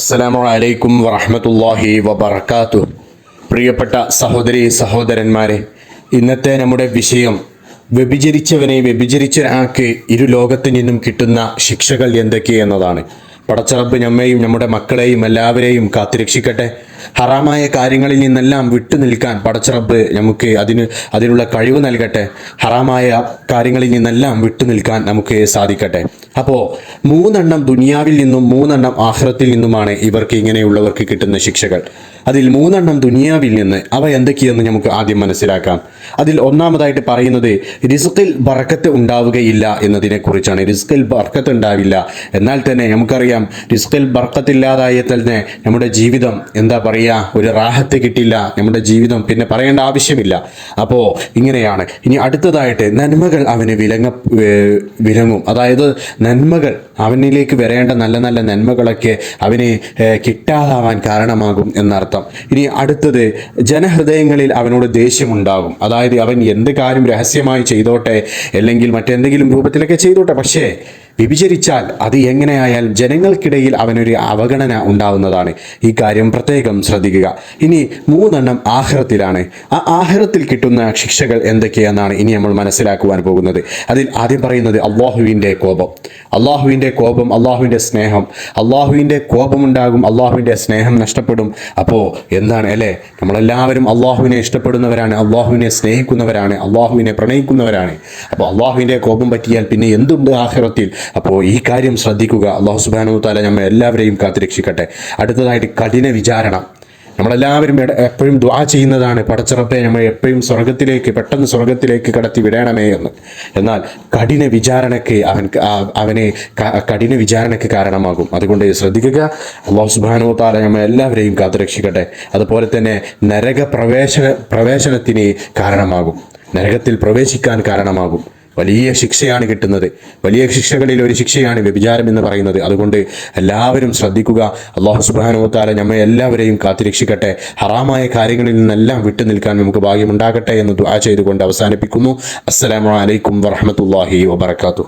അസ്സലാമു അലൈക്കും വറഹമത്തല്ലാഹി വബർക്കാത്തു പ്രിയപ്പെട്ട സഹോദരി സഹോദരന്മാരെ ഇന്നത്തെ നമ്മുടെ വിഷയം വ്യഭിചരിച്ചവനെ വ്യഭിചരിച്ച ഒരാൾക്ക് ഇരു ലോകത്തു നിന്നും കിട്ടുന്ന ശിക്ഷകൾ എന്തൊക്കെയെന്നതാണ് പടച്ചറബ് നമ്മെയും നമ്മുടെ മക്കളെയും എല്ലാവരെയും കാത്തുരക്ഷിക്കട്ടെ. ഹറാമായ കാര്യങ്ങളിൽ നിന്നെല്ലാം വിട്ടു നിൽക്കാൻ പടച്ചറബ് നമുക്ക് അതിന് അതിനുള്ള കഴിവ് നൽകട്ടെ. ഹറാമായ കാര്യങ്ങളിൽ നിന്നെല്ലാം വിട്ടു നിൽക്കാൻ നമുക്ക് സാധിക്കട്ടെ. അപ്പോൾ മൂന്നെണ്ണം ദുനിയാവിൽ നിന്നും മൂന്നെണ്ണം ആഹ്റത്തിൽ നിന്നുമാണ് ഇവർക്ക് ഇങ്ങനെയുള്ളവർക്ക് കിട്ടുന്ന ശിക്ഷകൾ. അതിൽ മൂന്നെണ്ണം ദുനിയാവിൽ നിന്ന് അവ എന്തൊക്കെയെന്ന് നമുക്ക് ആദ്യം മനസ്സിലാക്കാം. അതിൽ ഒന്നാമതായിട്ട് പറയുന്നത് റിസ്ക്കിൽ ബർക്കത്ത് ഉണ്ടാവുകയില്ല എന്നതിനെ കുറിച്ചാണ് റിസ്ക്കിൽ ബർക്കത്ത് ഉണ്ടാവില്ല. എന്നാൽ തന്നെ നമുക്കറിയാം റിസ്കിൽ ബർക്കത്തില്ലാതായ തന്നെ നമ്മുടെ ജീവിതം എന്താ പറയുക ഒരു റാഹത്ത് കിട്ടില്ല നമ്മുടെ ജീവിതം പിന്നെ പറയേണ്ട ആവശ്യമില്ല. അപ്പോൾ ഇങ്ങനെയാണ്. ഇനി അടുത്തതായിട്ട് നന്മകൾ അവന് വിലങ്ങ വിലങ്ങും. അതായത് നന്മകൾ അവനിലേക്ക് വരേണ്ട നല്ല നല്ല നന്മകളൊക്കെ അവന് കിട്ടാതാവാൻ കാരണമാകും എന്നർത്ഥം. ഇനി അടുത്തത് ജനഹൃദയങ്ങളിൽ അവനോട് ദേഷ്യമുണ്ടാകും. അതായത് അവൻ എന്ത് കാര്യം രഹസ്യമായി ചെയ്തോട്ടെ അല്ലെങ്കിൽ മറ്റെന്തെങ്കിലും രൂപത്തിലൊക്കെ ചെയ്തോട്ടെ പക്ഷേ വ്യഭിചരിച്ചാൽ അത് എങ്ങനെയായാലും ജനങ്ങൾക്കിടയിൽ അവനൊരു അവഗണന ഉണ്ടാവുന്നതാണ്. ഈ കാര്യം പ്രത്യേകം ശ്രദ്ധിക്കുക. ഇനി മൂന്നെണ്ണം ആഹ്റത്തിലാണ് ആ ആഹ്റത്തിൽ കിട്ടുന്ന ശിക്ഷകൾ എന്തൊക്കെയെന്നാണ് ഇനി നമ്മൾ മനസ്സിലാക്കുവാൻ പോകുന്നത്. അതിൽ ആദ്യം പറയുന്നത് അള്ളാഹുവിന്റെ കോപം. അള്ളാഹുവിന്റെ കോപം അള്ളാഹുവിന്റെ സ്നേഹം. അള്ളാഹുവിന്റെ കോപമുണ്ടാകും അള്ളാഹുവിന്റെ സ്നേഹം നഷ്ടപ്പെടും. അപ്പോൾ എന്താണ് അല്ലേ? നമ്മളെല്ലാവരും അള്ളാഹുവിനെ ഇഷ്ടപ്പെടുന്നവരാണ് അള്ളാഹുവിനെ സ്നേഹിക്കുന്നവരാണ് അള്ളാഹുവിനെ പ്രണയിക്കുന്നവരാണ്. അപ്പോൾ അള്ളാഹുവിന്റെ കോപം പറ്റിയാൽ പിന്നെ എന്തുണ്ട് ആഹ്റത്തിൽ അപ്പോൾ ഈ കാര്യം ശ്രദ്ധിക്കുക. അള്ളാഹു സുബാനു താല നമ്മൾ എല്ലാവരെയും കാത്തുരക്ഷിക്കട്ടെ. അടുത്തതായിട്ട് കഠിന വിചാരണ. നമ്മളെല്ലാവരും എപ്പോഴും ദ്വാ ചെയ്യുന്നതാണ്. പടച്ചിറപ്പെ നമ്മൾ എപ്പോഴും സ്വർഗത്തിലേക്ക് പെട്ടെന്ന് സ്വർഗത്തിലേക്ക് കടത്തി വിടണമേ എന്ന്. എന്നാൽ കഠിന വിചാരണയ്ക്ക് അവൻ അവനെ കഠിന വിചാരണയ്ക്ക് കാരണമാകും. അതുകൊണ്ട് ശ്രദ്ധിക്കുക. അള്ളാഹു സുബാനോ താല നമ്മൾ എല്ലാവരെയും കാത്തുരക്ഷിക്കട്ടെ. അതുപോലെ തന്നെ നരക പ്രവേശന പ്രവേശനത്തിന് കാരണമാകും. നരകത്തിൽ പ്രവേശിക്കാൻ കാരണമാകും. വലിയ ശിക്ഷയാണ് കിട്ടുന്നത്. വലിയ ശിക്ഷകളിൽ ഒരു ശിക്ഷയാണ് വ്യഭിചാരം എന്ന് പറയുന്നത്. അതുകൊണ്ട് എല്ലാവരും ശ്രദ്ധിക്കുക. അള്ളാഹു സുബാനുവത്താല നമ്മെ എല്ലാവരെയും കാത്തിരക്ഷിക്കട്ടെ ഹറാമായ കാര്യങ്ങളിൽ നിന്നെല്ലാം വിട്ടു നിൽക്കാൻ നമുക്ക് ഭാഗ്യമുണ്ടാകട്ടെ എന്ന് ദുആ ചെയ്തുകൊണ്ട് അവസാനിപ്പിക്കുന്നു. അസ്സലാമു അലൈക്കും വറഹമത്തല്ലാഹി വബർക്കാത്തു